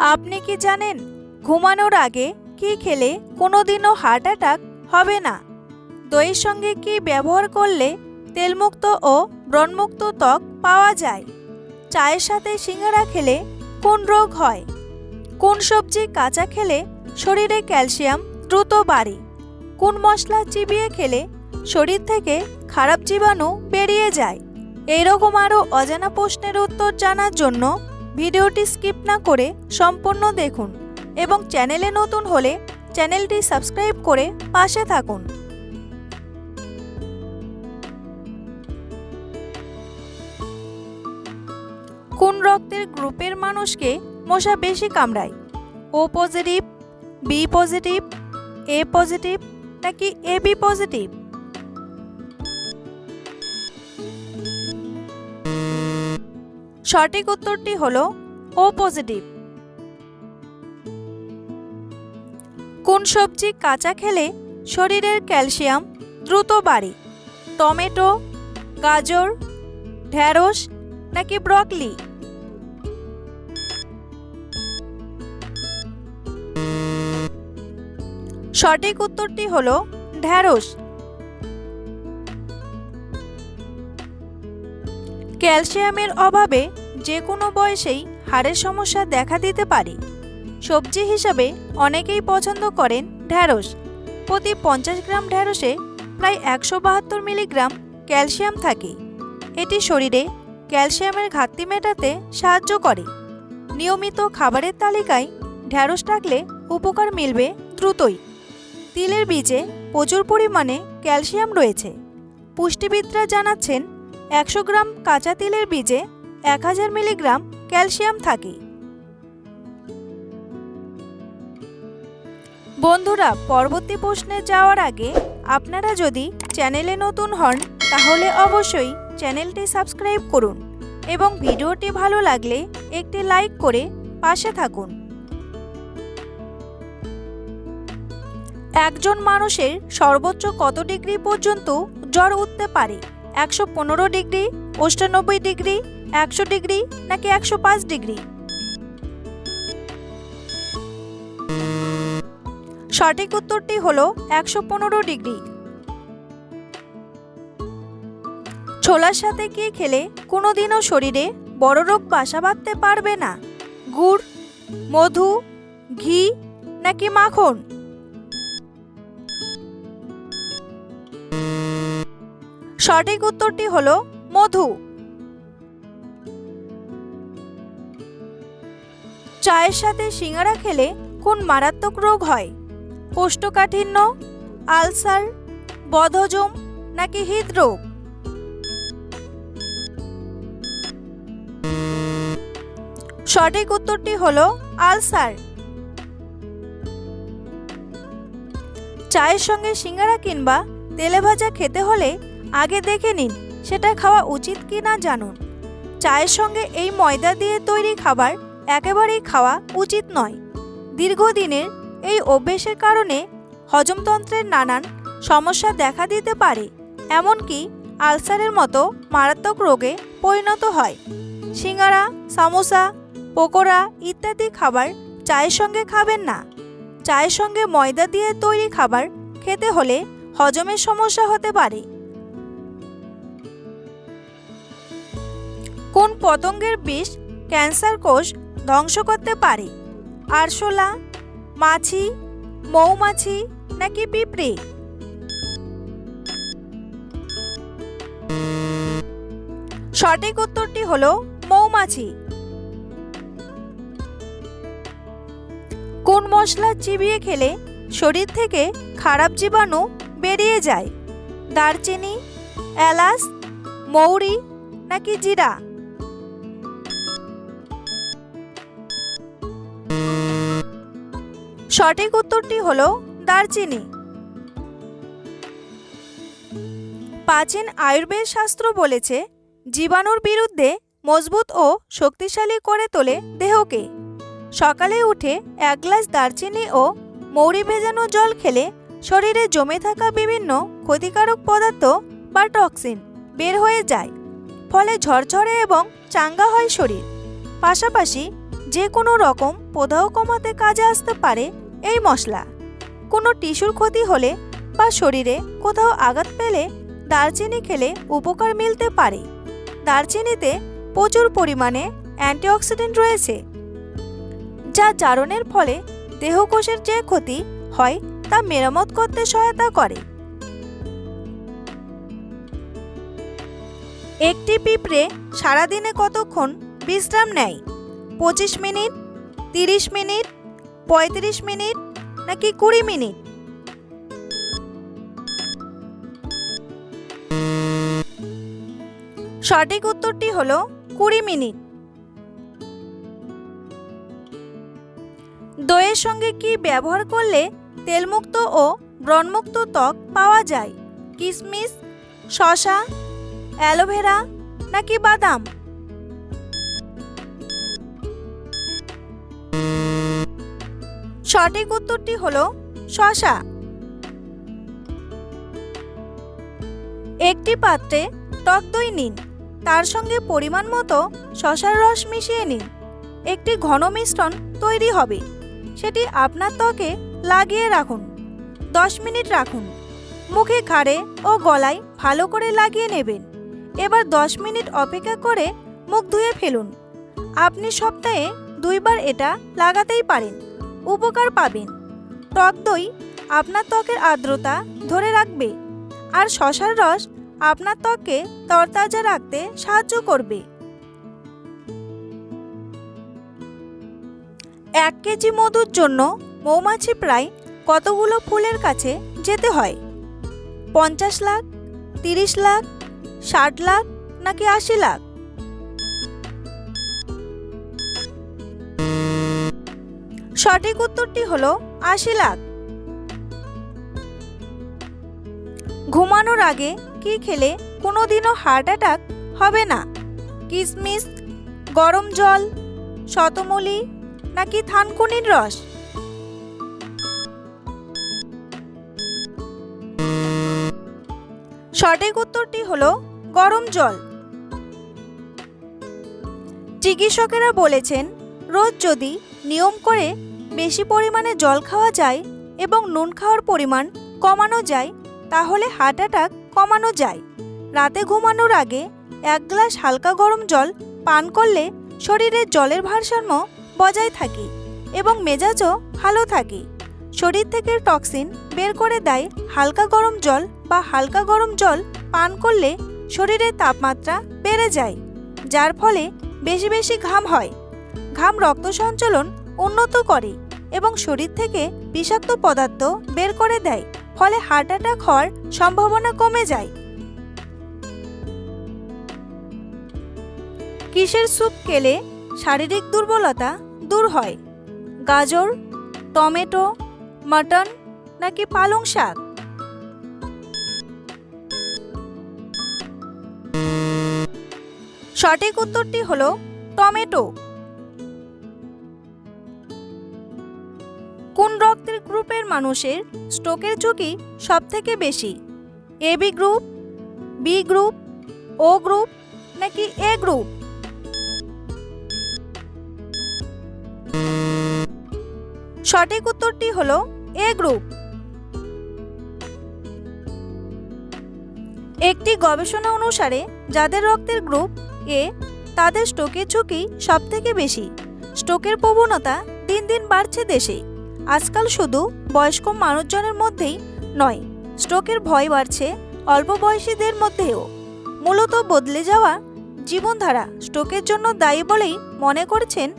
আপনি কি জানেন, ঘুমানোর আগে কি খেলে কোনোদিনও হার্ট অ্যাটাক হবে না? দইয়ের সঙ্গে কি ব্যবহার করলে তেলমুক্ত ও ব্রণমুক্ত ত্বক পাওয়া যায়? চায়ের সাথে সিঙ্গারা খেলে কোন রোগ হয়? কোন সবজি কাঁচা খেলে শরীরে ক্যালসিয়াম দ্রুত বাড়ে? কোন মশলা চিবিয়ে খেলে শরীর থেকে খারাপ জীবাণু বেরিয়ে যায়? এইরকম আরও অজানা প্রশ্নের উত্তর জানার জন্য ভিডিওটি স্কিপ না করে সম্পূর্ণ দেখুন এবং চ্যানেলে নতুন হলে চ্যানেলটি সাবস্ক্রাইব করে পাশে থাকুন। কোন রক্তের গ্রুপের মানুষকে মশা বেশি কামড়ায়? O positive, B positive, A positive নাকি এ বি পজিটিভ? সঠিক উত্তরটি হল ও পজিটিভ কোন সবজি কাঁচা খেলে শরীরের ক্যালসিয়াম দ্রুত বাড়ে? টমেটো, গাজর ঢ্যাঁড়স নাকি ব্রকলি? সঠিক উত্তরটি হল ঢ্যাঁড়স ক্যালসিয়ামের অভাবে যে কোনো বয়সেই হাড়ের সমস্যা দেখা দিতে পারে। সবজি হিসাবে অনেকেই পছন্দ করেন ঢ্যাঁড়স। প্রতি পঞ্চাশ গ্রাম ঢ্যাঁড়সে প্রায় একশো বাহাত্তর মিলিগ্রাম ক্যালসিয়াম থাকে। এটি শরীরে ক্যালসিয়ামের ঘাটতি মেটাতে সাহায্য করে। নিয়মিত খাবারের তালিকায় ঢ্যাঁড়স থাকলে উপকার মিলবে দ্রুতই। তিলের বীজে প্রচুর পরিমাণে ক্যালসিয়াম রয়েছে। পুষ্টিবিদরা জানাচ্ছেন, একশো গ্রাম কাঁচা তিলের বীজে এক হাজার মিলিগ্রাম ক্যালসিয়াম থাকে। বন্ধুরা, পরবর্তী প্রশ্নে যাওয়ার আগে আপনারা যদি চ্যানেলে নতুন হন, তাহলে অবশ্যই চ্যানেলটি সাবস্ক্রাইব করুন এবং ভিডিওটি ভালো লাগলে একটি লাইক করে পাশে থাকুন। একজন মানুষের সর্বোচ্চ কত ডিগ্রি পর্যন্ত জ্বর উঠতে পারে? একশো পনেরো ডিগ্রি, অষ্টানব্বই ডিগ্রি একশো ডিগ্রি নাকি একশো পাঁচ ডিগ্রি? সঠিক উত্তরটি হলো একশো পনেরো ডিগ্রি। ছোলার সাথে কি খেলে কোনোদিনও শরীরে বড় রোগ বাসা বাঁধতে পারবে না? গুড়, মধু, ঘি নাকি মাখন? সঠিক উত্তরটি হলো মধু। চায়ের সাথে সিঙ্গারা খেলে কোন মারাত্মক রোগ হয়? কোষ্ঠকাঠিন্য, আলসার, বদহজম নাকি হৃদরোগ? সঠিক উত্তরটি হল আলসার। চায়ের সঙ্গে সিঙ্গারা কিংবা তেলে ভাজা খেতে হলে আগে দেখে নিন সেটা খাওয়া উচিত কি না জানুন। চায়ের সঙ্গে এই ময়দা দিয়ে তৈরি খাবার একেবারেই খাওয়া উচিত নয়। দীর্ঘদিনের এই অভ্যেসের কারণে হজমতন্ত্রের নানান সমস্যা দেখা দিতে পারে, এমনকি আলসারের মতো মারাত্মক রোগে পরিণত হয়। সিঙ্গারা, সামোসা, পকোড়া ইত্যাদি খাবার চায়ের সঙ্গে খাবেন না। চায়ের সঙ্গে ময়দা দিয়ে তৈরি খাবার খেতে হলে হজমের সমস্যা হতে পারে। কোন পতঙ্গের বিষ ক্যান্সার কোষ ধ্বংস করতে পারে। আরশোলা, মাছি, মৌমাছি নাকি পিঁপড়ে? সঠিক উত্তরটি হলো মৌমাছি। কোন মশলা চিবিয়ে খেলে শরীর থেকে খারাপ জীবাণু বেরিয়ে যায়? দারচিনি, এলাচ, মৌরি নাকি জিরা? সঠিক উত্তরটি হল দারচিনি। প্রাচীন আয়ুর্বেদ শাস্ত্র বলেছে, জীবাণুর বিরুদ্ধে মজবুত ও শক্তিশালী করে তোলে দেহকে। সকালে উঠে এক গ্লাস দারচিনি ও মৌরি ভেজানো জল খেলে শরীরে জমে থাকা বিভিন্ন ক্ষতিকারক পদার্থ বা টক্সিন বের হয়ে যায়, ফলে ঝরঝরে এবং চাঙ্গা হয় শরীর। পাশাপাশি যে কোনো রকম প্রদাহ কমাতে কাজে আসতে পারে এই মশলা। কোনো টিস্যুর ক্ষতি হলে বা শরীরে কোথাও আঘাত পেলে দারচিনি খেলে উপকার মিলতে পারে। দারচিনিতে প্রচুর পরিমাণে অ্যান্টিঅক্সিডেন্ট রয়েছে, যা জারণের ফলে দেহকোষের যে ক্ষতি হয় তা মেরামত করতে সহায়তা করে। একটি পিঁপড়ে সারাদিনে কতক্ষণ বিশ্রাম নেয়? পঁচিশ মিনিট, তিরিশ মিনিট, পঁয়ত্রিশ মিনিট নাকি কুড়ি মিনিট? সঠিক উত্তরটি হল কুড়ি মিনিট। দইয়ের সঙ্গে কি ব্যবহার করলে তেলমুক্ত ও ব্রণমুক্ত ত্বক পাওয়া যায়? কিশমিশ শশা অ্যালোভেরা নাকি বাদাম? সঠিক উত্তরটি হলো শশা। একটি পাত্রে টক দই নিন। তার সঙ্গে পরিমাণ মতো শশার রস মিশিয়ে নিন। একটি ঘন মিশ্রণ তৈরি হবে। সেটি আপনার ত্বকে লাগিয়ে রাখুন। দশ মিনিট রাখুন। মুখে ঘাড়ে ও গলায় ভালো করে লাগিয়ে নেবেন। এবার দশ মিনিট অপেক্ষা করে মুখ ধুয়ে ফেলুন। আপনি সপ্তাহে দুইবার এটা লাগাতেই পারেন। উপকার পাবেন। টক দই আপনার ত্বকের আর্দ্রতা ধরে রাখবে আর শশার রস আপনার ত্বককে তরতাজা রাখতে সাহায্য করবে। এক কেজি মধুর জন্য মৌমাছি প্রায় কতগুলো ফুলের কাছে যেতে হয়? পঞ্চাশ লাখ, তিরিশ লাখ, ষাট লাখ নাকি আশি লাখ? সঠিক উত্তরটি হল আশি লাখ। ঘুমানোর আগে কি খেলে কোনোদিনও হার্ট অ্যাটাক হবে না? কিশমিশ গরম জল, শতমলি নাকি থানকুনির রস? সঠিক উত্তরটি হলো গরম জল। চিকিৎসকেরা বলেছেন, রোজ যদি নিয়ম করে বেশি পরিমাণে জল খাওয়া যায় এবং নুন খাওয়ার পরিমাণ কমানো যায়, তাহলে হার্ট অ্যাটাক কমানো যায়। রাতে ঘুমানোর আগে এক গ্লাস হালকা গরম জল পান করলে শরীরের জলের ভারসাম্য বজায় থাকে এবং মেজাজও ভালো থাকে। শরীর থেকে টক্সিন বের করে দেয় হালকা গরম জল বা হালকা গরম জল পান করলে শরীরের তাপমাত্রা বেড়ে যায়, যার ফলে বেশি বেশি ঘাম হয়। ঘাম রক্ত সঞ্চালন উন্নত করে। এবং শরীর থেকে বিষাক্ত পদার্থ বের করে দেয়, ফলে হার্ট অ্যাটাক হওয়ার সম্ভাবনা কমে যায়। কিসের স্যুপ খেলে শারীরিক দুর্বলতা দূর হয়? গাজর, টমেটো, মটন নাকি পালং শাক? সঠিক উত্তরটি হলো টমেটো। গ্রুপের মানুষের স্ট্রোকের ঝুঁকি সবথেকে বেশি? AB group, B group, O group, নাকি এ গ্রুপ? সঠিক উত্তরটি হলো এ গ্রুপ। একটি গবেষণা অনুসারে যাদের রক্তের গ্রুপ এ, তাদের স্ট্রোকের ঝুঁকি সবথেকে বেশি। স্ট্রোকের প্রবণতা দিন দিন বাড়ছে দেশে। আজকাল শুধু বয়স্ক মানুষজনের মধ্যেই নয় স্ট্রোকের ভয় বাড়ছে অল্প বয়সীদের মধ্যেও। মূলত বদলে যাওয়া জীবনধারা স্ট্রোকের জন্য দায়ী বলেই মনে করছেন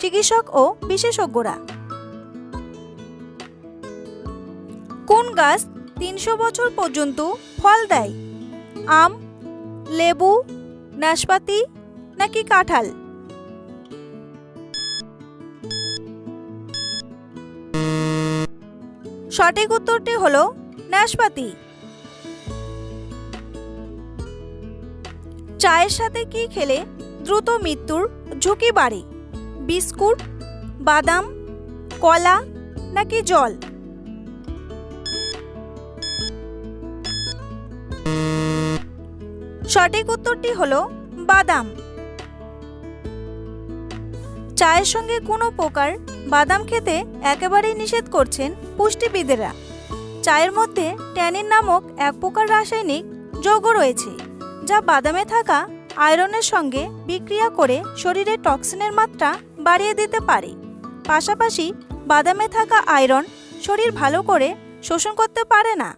চিকিৎসক ও বিশেষজ্ঞরা। কোন গাছ তিনশো বছর পর্যন্ত ফল দেয়? আম, লেবু, নাশপাতি নাকি কাঁঠাল? সঠিক উত্তরটি হলো নাশপাতি। চায়ের সাথে কি খেলে দ্রুত মৃত্যুর ঝুঁকি বাড়ে? বিস্কুট, বাদাম, কলা নাকি জল? সঠিক উত্তরটি হলো বাদাম। চায়ের সঙ্গে কোনো প্রকার বাদাম খেতে একেবারেই নিষেধ করছেন পুষ্টিবিদেরা। চায়ের মধ্যে ট্যানিন নামক এক প্রকার রাসায়নিক যৌগ রয়েছে, যা বাদামে থাকা আয়রনের সঙ্গে বিক্রিয়া করে শরীরে টক্সিনের মাত্রা বাড়িয়ে দিতে পারে। পাশাপাশি বাদামে থাকা আয়রন শরীর ভালো করে শোষণ করতে পারে না।